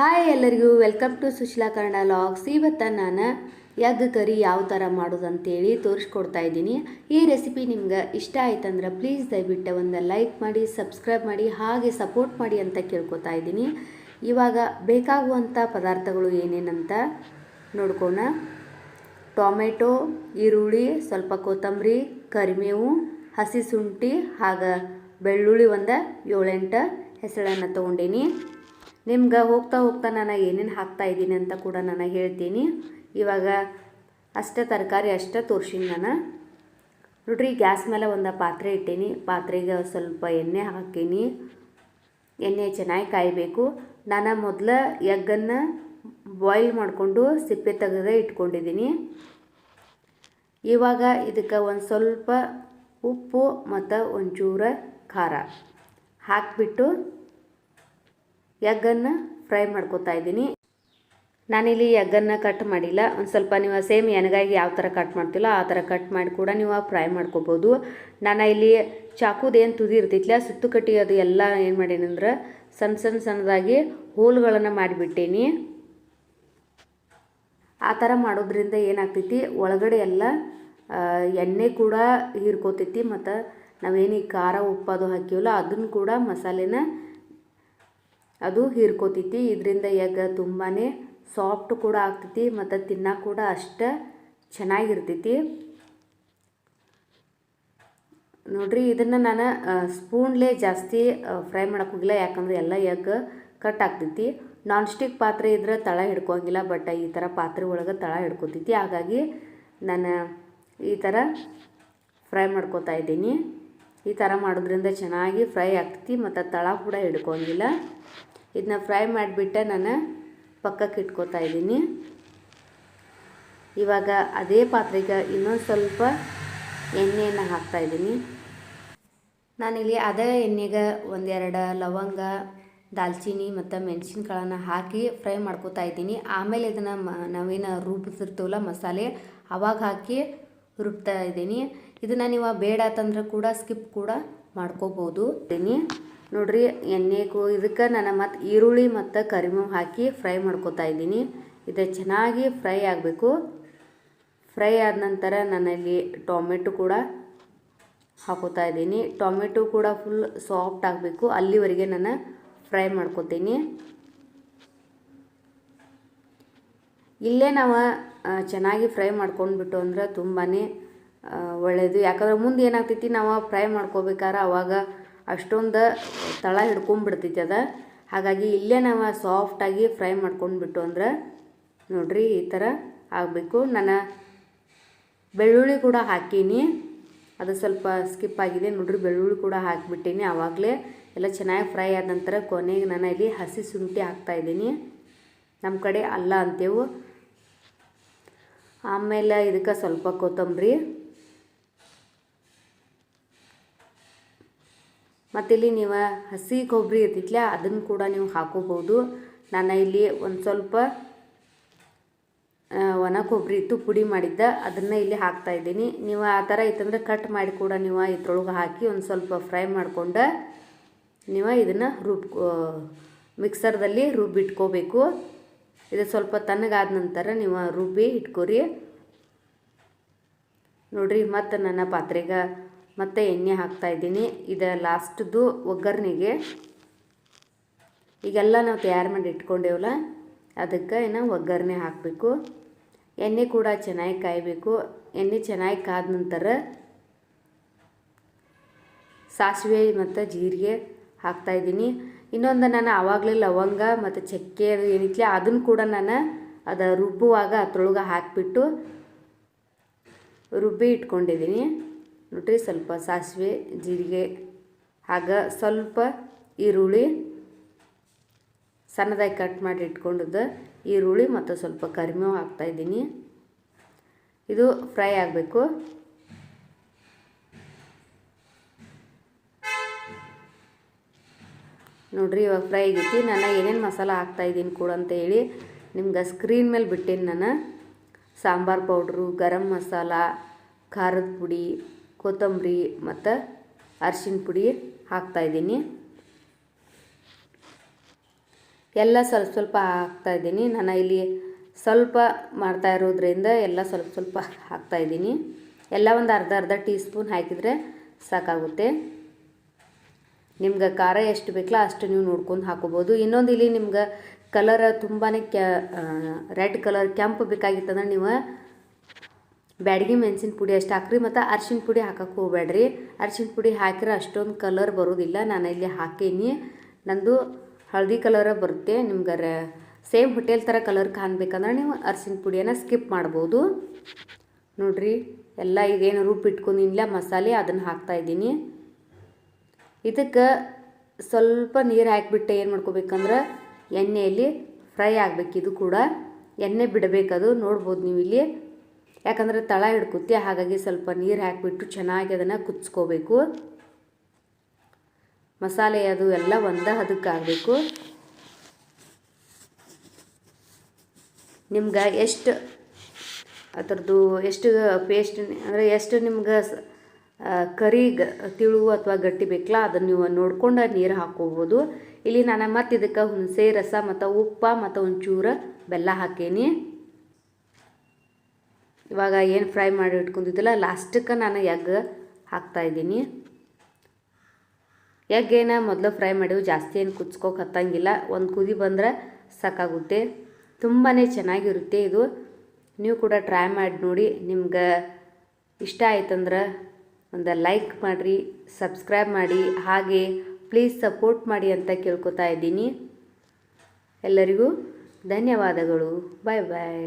Hi ಎಲ್ಲರಿಗೂ, welcome to Sushila Kannada vlogs. ಇವತ್ತು ನಾನು ಎಗ್ ಕರಿ ಯಾವ ಥರ ಮಾಡೋದು ಅಂತೇಳಿ ತೋರಿಸ್ಕೊಡ್ತಾ ಇದ್ದೀನಿ. ಈ ರೆಸಿಪಿ ನಿಮ್ಗೆ ಇಷ್ಟ ಆಯ್ತಂದ್ರೆ ಪ್ಲೀಸ್ ದಯವಿಟ್ಟು ಒಂದು ಲೈಕ್ ಮಾಡಿ, ಸಬ್ಸ್ಕ್ರೈಬ್ ಮಾಡಿ, ಹಾಗೆ ಸಪೋರ್ಟ್ ಮಾಡಿ ಅಂತ ಕೇಳ್ಕೊತಾ ಇದ್ದೀನಿ. ಇವಾಗ ಬೇಕಾಗುವಂಥ ಪದಾರ್ಥಗಳು ಏನೇನಂತ ನೋಡ್ಕೋಣ. ಟೊಮೆಟೊ, ಈರುಳ್ಳಿ, ಸ್ವಲ್ಪ ಕೊತ್ತಂಬರಿ, ಕರಿಮೇವು, ಹಸಿ ಶುಂಠಿ, ಹಾಗೆ ಬೆಳ್ಳುಳ್ಳಿ ಒಂದು ಏಳೆಂಟು ಹೆಸಳನ್ನು ತೊಗೊಂಡೀನಿ. ನಿಮ್ಗೆ ಹೋಗ್ತಾ ಹೋಗ್ತಾ ನಾನು ಏನೇನು ಹಾಕ್ತಾ ಇದ್ದೀನಿ ಅಂತ ಕೂಡ ನಾನು ಹೇಳ್ತೀನಿ. ಇವಾಗ ಅಷ್ಟೇ ತರಕಾರಿ ಅಷ್ಟೇ ತೋರ್ಸೀನಿ ನಾನು. ನೋಡ್ರಿ ಗ್ಯಾಸ್ ಮೇಲೆ ಒಂದು ಪಾತ್ರೆ ಇಟ್ಟೀನಿ. ಪಾತ್ರೆಗೆ ಸ್ವಲ್ಪ ಎಣ್ಣೆ ಹಾಕೀನಿ. ಎಣ್ಣೆ ಚೆನ್ನಾಗಿ ಕಾಯಬೇಕು. ನಾನು ಮೊದಲು ಎಗ್ಗನ್ನು ಬಾಯ್ಲ್ ಮಾಡಿಕೊಂಡು ಸಿಪ್ಪೆ ತೆಗೆದೇ ಇಟ್ಕೊಂಡಿದ್ದೀನಿ. ಇವಾಗ ಇದಕ್ಕೆ ಒಂದು ಸ್ವಲ್ಪ ಉಪ್ಪು ಮತ್ತು ಒಂಚೂರು ಖಾರ ಹಾಕಿಬಿಟ್ಟು ಎಗ್ಗನ್ನು ಫ್ರೈ ಮಾಡ್ಕೊತಾ ಇದ್ದೀನಿ. ನಾನಿಲ್ಲಿ ಎಗ್ಗನ್ನು ಕಟ್ ಮಾಡಿಲ್ಲ. ಒಂದು ಸ್ವಲ್ಪ ನೀವು ಸೇಮ್ ಎನಗಾಗಿ ಯಾವ ಥರ ಕಟ್ ಮಾಡ್ತಿಲ್ಲ ಆ ಥರ ಕಟ್ ಮಾಡಿ ಕೂಡ ನೀವು ಫ್ರೈ ಮಾಡ್ಕೋಬೋದು. ನಾನು ಇಲ್ಲಿ ಚಾಕುದೇನು ತುದಿ ಇರ್ತೈತಿಲ್ಲ ಸುತ್ತು ಕಟ್ಟಿ ಅದು ಎಲ್ಲ ಏನು ಮಾಡೇನಂದ್ರೆ ಸಣ್ಣ ಸಣ್ಣ ಸಣ್ಣದಾಗಿ ಹೋಲ್ಗಳನ್ನು ಮಾಡಿಬಿಟ್ಟೇನಿ. ಆ ಥರ ಮಾಡೋದ್ರಿಂದ ಏನಾಗ್ತೈತಿ, ಒಳಗಡೆ ಎಲ್ಲ ಎಣ್ಣೆ ಕೂಡ ಹೀರ್ಕೋತೈತಿ ಮತ್ತು ನಾವೇನು ಈ ಖಾರ, ಉಪ್ಪು ಅದು ಹಾಕಿವಲ್ಲ ಅದನ್ನು ಕೂಡ ಮಸಾಲೆನ ಅದು ಹೀರ್ಕೋತೈತಿ. ಇದರಿಂದ ಎಗ್ ತುಂಬಾ ಸಾಫ್ಟ್ ಕೂಡ ಆಗ್ತೈತಿ ಮತ್ತು ತಿನ್ನಕ್ಕೆ ಕೂಡ ಅಷ್ಟು ಚೆನ್ನಾಗಿರ್ತೈತಿ. ನೋಡ್ರಿ, ಇದನ್ನು ನಾನು ಸ್ಪೂನ್ಲೇ ಜಾಸ್ತಿ ಫ್ರೈ ಮಾಡೋಕೆ ಹೋಗಿಲ್ಲ. ಯಾಕಂದರೆ ಎಲ್ಲ ಎಗ್ ಕಟ್ ಆಗ್ತೈತಿ. ನಾನ್ ಸ್ಟಿಕ್ ಪಾತ್ರೆ ಇದ್ರೆ ತಳ ಹಿಡ್ಕೋಂಗಿಲ್ಲ ಬಟ್ ಈ ಥರ ಪಾತ್ರೆ ಒಳಗೆ ತಳ ಹಿಡ್ಕೊತೈತಿ. ಹಾಗಾಗಿ ನಾನು ಈ ಥರ ಫ್ರೈ ಮಾಡ್ಕೋತಾ ಇದ್ದೀನಿ. ಈ ಥರ ಮಾಡೋದ್ರಿಂದ ಚೆನ್ನಾಗಿ ಫ್ರೈ ಆಗ್ತೈತಿ, ಮತ್ತು ತಳ ಕೂಡ ಹಿಡ್ಕೋಂಗಿಲ್ಲ ಇದನ್ನ ಫ್ರೈ ಮಾಡಿಬಿಟ್ಟೆ ನಾನು ಪಕ್ಕಕ್ಕೆ ಇಟ್ಕೋತಾ ಇದ್ದೀನಿ. ಇವಾಗ ಅದೇ ಪಾತ್ರೆಗೆ ಇನ್ನೊಂದು ಸ್ವಲ್ಪ ಎಣ್ಣೆಯನ್ನು ಹಾಕ್ತಾ ಇದ್ದೀನಿ. ನಾನಿಲ್ಲಿ ಅದೇ ಎಣ್ಣೆಗೆ ಒಂದೆರಡು ಲವಂಗ ದಾಲ್ಚಿನ್ನಿ ಮತ್ತು ಮೆಣಸಿನ್ಕಾಳನ್ನು ಹಾಕಿ ಫ್ರೈ ಮಾಡ್ಕೋತಾ ಇದ್ದೀನಿ. ಆಮೇಲೆ ಇದನ್ನು ಮ ನಾವೇನು ರುಬ್ಬಿಸಿರ್ತೀವಲ್ಲ ಮಸಾಲೆ, ಅವಾಗ ಹಾಕಿ ರುಬ್ತಾ ಇದ್ದೀನಿ. ಇದನ್ನು ನೀವು ಬೇಡ ಅಂತಂದ್ರೆ ಕೂಡ ಸ್ಕಿಪ್ ಕೂಡ ಮಾಡ್ಕೋಬೋದು. ಇದ್ದೀನಿ. ನೋಡ್ರಿ, ಎಣ್ಣೆಗೂ ಇದಕ್ಕೆ ನಾನು ಮತ್ತು ಈರುಳ್ಳಿ ಮತ್ತು ಕರಿಮೇವು ಹಾಕಿ ಫ್ರೈ ಮಾಡ್ಕೋತಾ ಇದ್ದೀನಿ. ಇದು ಚೆನ್ನಾಗಿ ಫ್ರೈ ಆಗಬೇಕು. ಫ್ರೈ ಆದ ನಂತರ ನಾನಲ್ಲಿ ಟೊಮೆಟೊ ಕೂಡ ಹಾಕೋತಾ ಇದ್ದೀನಿ. ಟೊಮೆಟೊ ಕೂಡ ಫುಲ್ ಸಾಫ್ಟ್ ಆಗಬೇಕು. ಅಲ್ಲಿವರೆಗೆ ನಾನು ಫ್ರೈ ಮಾಡ್ಕೋತೀನಿ. ಇಲ್ಲೇ ನಾವು ಚೆನ್ನಾಗಿ ಫ್ರೈ ಮಾಡ್ಕೊಂಡ್ಬಿಟ್ಟು ಅಂದ್ರೆ ತುಂಬಾ ಒಳ್ಳೆಯದು ಯಾಕಂದ್ರೆ ಮುಂದೆ ಏನಾಗ್ತೈತಿ, ನಾವು ಫ್ರೈ ಮಾಡ್ಕೋಬೇಕಾದ್ರೆ ಅವಾಗ ಅಷ್ಟೊಂದು ತಳ ಹಿಡ್ಕೊಂಡ್ಬಿಡ್ತೈತಿ ಅದ. ಹಾಗಾಗಿ ಇಲ್ಲೇ ನಾವು ಸಾಫ್ಟಾಗಿ ಫ್ರೈ ಮಾಡ್ಕೊಂಡ್ಬಿಟ್ಟು ಅಂದ್ರೆ ನೋಡ್ರಿ ಈ ಥರ ಆಗಬೇಕು. ನಾನು ಬೆಳ್ಳುಳ್ಳಿ ಕೂಡ ಹಾಕೀನಿ. ಅದು ಸ್ವಲ್ಪ ಸ್ಕಿಪ್ ಆಗಿದೆ. ನೋಡ್ರಿ ಬೆಳ್ಳುಳ್ಳಿ ಕೂಡ ಹಾಕಿಬಿಟ್ಟೀನಿ ಆವಾಗಲೇ. ಎಲ್ಲ ಚೆನ್ನಾಗಿ ಫ್ರೈ ಆದ ನಂತರ ಕೊನೆಗೆ ನಾನು ಇಲ್ಲಿ ಹಸಿ ಶುಂಠಿ ಹಾಕ್ತಾ ಇದ್ದೀನಿ. ನಮ್ಮ ಕಡೆ ಅಲ್ಲ ಅಂತೇವು. ಆಮೇಲೆ ಇದಕ್ಕೆ ಸ್ವಲ್ಪ ಕೊತ್ತಂಬರಿ. ಮತ್ತಿಲ್ಲಿ ನೀವು ಹಸಿ ಕೊಬ್ಬರಿ ಇರ್ತಿತ್ಲ ಅದನ್ನು ಕೂಡ ನೀವು ಹಾಕೋಬೋದು ನಾನು ಇಲ್ಲಿ ಒಂದು ಸ್ವಲ್ಪ ಒಣ ಕೊಬ್ಬರಿ ಇತ್ತು ಪುಡಿ ಮಾಡಿದ್ದ, ಅದನ್ನು ಇಲ್ಲಿ ಹಾಕ್ತಾ ಇದ್ದೀನಿ. ನೀವು ಆ ಥರ ಇತ್ತಂದ್ರೆ ಕಟ್ ಮಾಡಿ ಕೂಡ ನೀವು ಇದ್ರೊಳಗೆ ಹಾಕಿ ಒಂದು ಸ್ವಲ್ಪ ಫ್ರೈ ಮಾಡಿಕೊಂಡು ನೀವು ಇದನ್ನು ರುಬ್ ಮಿಕ್ಸರ್ದಲ್ಲಿ ರುಬ್ಬಿಟ್ಕೋಬೇಕು. ಇದು ಸ್ವಲ್ಪ ತಣ್ಣಗಾದ ನಂತರ ನೀವು ರುಬ್ಬಿ ಇಟ್ಕೊರಿ. ನೋಡ್ರಿ ಮತ್ತು ನನ್ನ ಪಾತ್ರೆಗೆ ಮತ್ತೆ ಎಣ್ಣೆ ಹಾಕ್ತಾ ಇದ್ದೀನಿ. ಇದು ಲಾಸ್ಟ್ದು ಒಗ್ಗರಣೆಗೆ. ಈಗೆಲ್ಲ ನಾವು ತಯಾರು ಮಾಡಿ ಇಟ್ಕೊಂಡೇವಲ್ಲ, ಅದಕ್ಕೆ ಇನ್ನು ಒಗ್ಗರಣೆ ಹಾಕಬೇಕು. ಎಣ್ಣೆ ಕೂಡ ಚೆನ್ನಾಗಿ ಕಾಯಬೇಕು. ಎಣ್ಣೆ ಚೆನ್ನಾಗಿ ಕಾದ ನಂತರ ಸಾಸಿವೆ ಮತ್ತು ಜೀರಿಗೆ ಹಾಕ್ತಾ ಇದ್ದೀನಿ. ಇನ್ನೊಂದು ನಾನು ಆವಾಗಲೇ ಲವಂಗ ಮತ್ತು ಚಕ್ಕೆ ಅದು ಏನಿತ್ತು ಅದನ್ನು ಕೂಡ ನಾನು ಅದು ರುಬ್ಬುವಾಗ ಅದ್ರೊಳಗೆ ಹಾಕಿಬಿಟ್ಟು ರುಬ್ಬಿ ಇಟ್ಕೊಂಡಿದ್ದೀನಿ ನೋಡ್ರಿ ಸ್ವಲ್ಪ ಸಾಸಿವೆ, ಜೀರಿಗೆ, ಆಗ ಸ್ವಲ್ಪ ಈರುಳ್ಳಿ ಸಣ್ಣದಾಗಿ ಕಟ್ ಮಾಡಿ ಇಟ್ಕೊಂಡಿದ್ದ ಈರುಳ್ಳಿ ಮತ್ತು ಸ್ವಲ್ಪ ಕರಿಬೇವು ಹಾಕ್ತಾಯಿದ್ದೀನಿ ಇದು ಫ್ರೈ ಆಗಬೇಕು. ನೋಡ್ರಿ, ಇವಾಗ ಫ್ರೈ ಆಗೈತಿ. ನಾನು ಏನೇನು ಮಸಾಲ ಹಾಕ್ತಾಯಿದ್ದೀನಿ ಕೂಡ ಅಂತ ಹೇಳಿ ನಿಮ್ಗೆ ಸ್ಕ್ರೀನ್ ಮೇಲೆ ಬಿಟ್ಟೇನಿ ನಾನು. ಸಾಂಬಾರು ಪೌಡ್ರು, ಗರಂ ಮಸಾಲ, ಖಾರದ ಪುಡಿ ಕೊತ್ತಂಬರಿ ಮತ್ತು ಅರಿಶಿನ ಪುಡಿ ಹಾಕ್ತಾಯಿದ್ದೀನಿ ಎಲ್ಲ ಸ್ವಲ್ಪ ಸ್ವಲ್ಪ ಹಾಕ್ತಾ ಇದ್ದೀನಿ. ನಾನು ಇಲ್ಲಿ ಸ್ವಲ್ಪ ಮಾಡ್ತಾ ಇರೋದ್ರಿಂದ ಎಲ್ಲ ಸ್ವಲ್ಪ ಸ್ವಲ್ಪ ಹಾಕ್ತಾ ಇದ್ದೀನಿ. ಎಲ್ಲ ಒಂದು ಅರ್ಧ ಅರ್ಧ ಟೀ ಸ್ಪೂನ್ ಹಾಕಿದರೆ ಸಾಕಾಗುತ್ತೆ. ನಿಮ್ಗೆ ಖಾರ ಎಷ್ಟು ಬೇಕಲ್ಲ ಅಷ್ಟು ನೀವು ನೋಡ್ಕೊಂಡು ಹಾಕೋಬೋದು. ಇನ್ನೊಂದು ಇಲ್ಲಿ ನಿಮ್ಗೆ ಕಲರ್ ತುಂಬಾ ಕ್ಯಾ ರೆಡ್ ಕಲರ್ ಕೆಂಪು ಬೇಕಾಗಿತ್ತಂದ್ರೆ ನೀವು ಬ್ಯಾಡಗಿ ಮೆಣಸಿನ ಪುಡಿ ಅಷ್ಟು ಹಾಕ್ರಿ, ಮತ್ತು ಅರ್ಶಿನ ಪುಡಿ ಹಾಕಕ್ಕೆ ಹೋಗ್ಬೇಡ್ರಿ. ಅರ್ಶಿನ ಪುಡಿ ಹಾಕಿದ್ರೆ ಅಷ್ಟೊಂದು ಕಲರ್ ಬರೋದಿಲ್ಲ, ನಾನು ಇಲ್ಲಿ ಹಾಕೀನಿ. ನಂದು ಹಳದಿ ಕಲರ ಬರುತ್ತೆ ನಿಮ್ಗೆ ಸೇಮ್ ಹೋಟೆಲ್ ಥರ ಕಲರ್ ಕಾಣಬೇಕಂದ್ರೆ ನೀವು ಅರ್ಶಿನ ಪುಡಿಯನ್ನು ಸ್ಕಿಪ್ ಮಾಡ್ಬೋದು. ನೋಡ್ರಿ, ಎಲ್ಲ ಈಗೇನು ರುಬ್ಬಿಟ್ಕೊಂಡಿಲ್ಲ ಮಸಾಲೆ ಅದನ್ನು ಹಾಕ್ತಾ ಇದ್ದೀನಿ. ಇದಕ್ಕೆ ಸ್ವಲ್ಪ ನೀರು ಹಾಕಿಬಿಟ್ಟು ಏನು ಮಾಡ್ಕೋಬೇಕಂದ್ರೆ ಎಣ್ಣೆಯಲ್ಲಿ ಫ್ರೈ ಆಗಬೇಕು ಇದು ಕೂಡ. ಎಣ್ಣೆ ಬಿಡಬೇಕದು ನೋಡ್ಬೋದು ನೀವು ಇಲ್ಲಿ ಯಾಕಂದರೆ ತಳ ಹಿಡ್ಕುತ್ತೆ, ಹಾಗಾಗಿ ಸ್ವಲ್ಪ ನೀರು ಹಾಕಿಬಿಟ್ಟು ಚೆನ್ನಾಗಿ ಅದನ್ನು ಕುದಿಸ್ಕೋಬೇಕು. ಮಸಾಲೆ ಅದು ಎಲ್ಲ ಒಂದ ಹದಕ್ಕಾಗಬೇಕು ನಿಮ್ಗೆ ಎಷ್ಟು ಅದರದ್ದು ಎಷ್ಟು ಪೇಸ್ಟ್ ಅಂದರೆ ಎಷ್ಟು ನಿಮ್ಗೆ ಕರಿ ಗ, ತಿಳು ಅಥವಾ ಗಟ್ಟಿ ಬೇಕಲ್ಲ ಅದನ್ನು ನೀವು ನೋಡ್ಕೊಂಡು ನೀರು ಹಾಕ್ಕೋಬೋದು ಇಲ್ಲಿ ನಾನು ಮತ್ತು ಇದಕ್ಕೆ ಹುಣಸೆ, ರಸ ಮತ್ತು ಉಪ್ಪು ಮತ್ತು ಒಂಚೂರು ಬೆಲ್ಲ ಹಾಕೀನಿ. ಇವಾಗ ಏನು ಫ್ರೈ ಮಾಡಿ ಇಟ್ಕೊಂಡಿದ್ದಿಲ್ಲ ಲಾಸ್ಟಕ್ಕೆ ನಾನು ಎಗ್ ಹಾಕ್ತಾ ಇದ್ದೀನಿ. ಎಗ್ ಏನು ಮೊದಲು ಫ್ರೈ ಮಾಡಿವು ಜಾಸ್ತಿ ಏನು ಕುಚ್ಕೋಕೆ ಹತ್ತಂಗಿಲ್ಲ. ಒಂದು ಕುದಿ ಬಂದರೆ ಸಾಕಾಗುತ್ತೆ. ತುಂಬಾ ಚೆನ್ನಾಗಿರುತ್ತೆ ಇದು. ನೀವು ಕೂಡ ಟ್ರೈ ಮಾಡಿ ನೋಡಿ. ನಿಮ್ಗೆ ಇಷ್ಟ ಆಯ್ತಂದ್ರೆ ಒಂದು ಲೈಕ್ ಮಾಡಿರಿ ಸಬ್ಸ್ಕ್ರೈಬ್ ಮಾಡಿ. ಹಾಗೆ ಪ್ಲೀಸ್ ಸಪೋರ್ಟ್ ಮಾಡಿ ಅಂತ ಕೇಳ್ಕೊತಾ ಇದ್ದೀನಿ. ಎಲ್ಲರಿಗೂ ಧನ್ಯವಾದಗಳು. ಬಾಯ್ ಬಾಯ್